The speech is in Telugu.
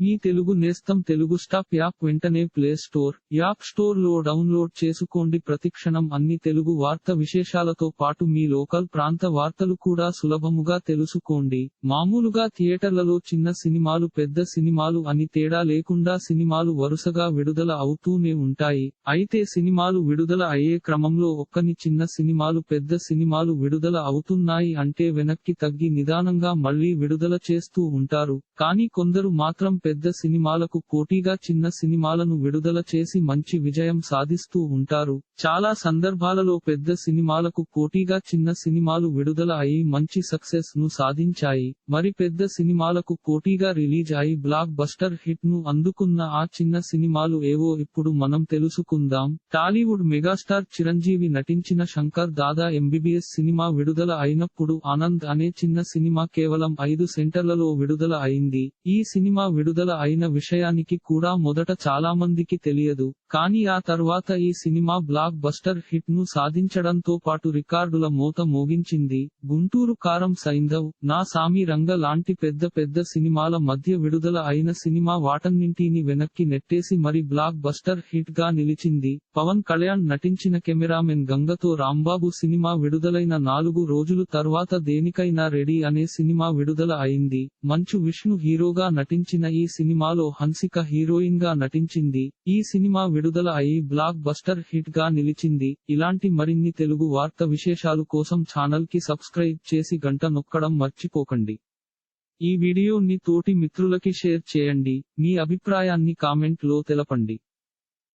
మీ తెలుగు నేస్తం తెలుగు స్టాప్ యాప్ వెంటనే ప్లే స్టోర్ యాప్ స్టోర్లో డౌన్లోడ్ చేసుకోండి. ప్రతిక్షణం అన్ని తెలుగు వార్త విశేషాలతో పాటు మీ లోకల్ ప్రాంత వార్తలు కూడా సులభముగా తెలుసుకోండి. మామూలుగా థియేటర్లలో చిన్న సినిమాలు పెద్ద సినిమాలు అని తేడా లేకుండా సినిమాలు వరుసగా విడుదల అవుతూనే ఉంటాయి. అయితే సినిమాలు విడుదల అయ్యే క్రమంలో ఒక్కని చిన్న సినిమాలు పెద్ద సినిమాలు విడుదల అవుతున్నాయి అంటే వెనక్కి తగ్గి నిదానంగా మళ్ళీ విడుదల చేస్తూ ఉంటారు. కానీ కొందరు మాత్రం పెద్ద సినిమాలకు పోటీగా చిన్న సినిమాలను విడుదల చేసి మంచి విజయం సాధిస్తూ ఉంటారు. చాలా సందర్భాలలో పెద్ద సినిమాలకు పోటీగా చిన్న సినిమాలు విడుదల అయి మంచి సక్సెస్ను సాధించాయి. మరి పెద్ద సినిమాలకు పోటీగా రిలీజ్ అయి బ్లాక్ బస్టర్ హిట్ను అందుకున్న ఆ చిన్న సినిమాలు ఏవో ఇప్పుడు మనం తెలుసుకుందాం. టాలీవుడ్ మెగాస్టార్ చిరంజీవి నటించిన శంకర్ దాదా ఎంబీబీఎస్ సినిమా విడుదల అయినప్పుడు ఆనంద్ అనే చిన్న సినిమా కేవలం ఐదు సెంటర్లలో విడుదల అయింది. ఈ సినిమా విడుదల అయిన విషయానికి కూడా మొదట చాలా మందికి తెలియదు. కానీ ఆ తర్వాత ఈ సినిమా బ్లాక్ బస్టర్ హిట్ను సాధించడంతో పాటు రికార్డుల మోత మోగించింది. గుంటూరు కారం సైంధవ్ నా సామి రంగ లాంటి పెద్ద పెద్ద సినిమాల మధ్య విడుదల అయిన సినిమా వాటన్నింటిని వెనక్కి నెట్టేసి మరి బ్లాక్ బస్టర్ హిట్గా నిలిచింది. పవన్ కళ్యాణ్ నటించిన కెమెరామెన్ గంగతో రాంబాబు సినిమా విడుదలైన నాలుగు రోజులు తర్వాత దేనికైనా రెడీ అనే సినిమా విడుదల అయింది. మంచు విష్ణు హీరోగా నటించిన ఈ సినిమాలో హన్సిక హీరోయిన్గా నటించింది. ఈ సినిమా విడుదల అయి బ్లాక్ బస్టర్ హిట్గా నిలిచింది. ఇలాంటి మరిన్ని తెలుగు వార్త విశేషాలు కోసం ఛానల్కి సబ్స్క్రైబ్ చేసి గంట నొక్కడం మర్చిపోకండి. ఈ వీడియోని తోటి మిత్రులకి షేర్ చేయండి. మీ అభిప్రాయాన్ని కామెంట్లో తెలపండి.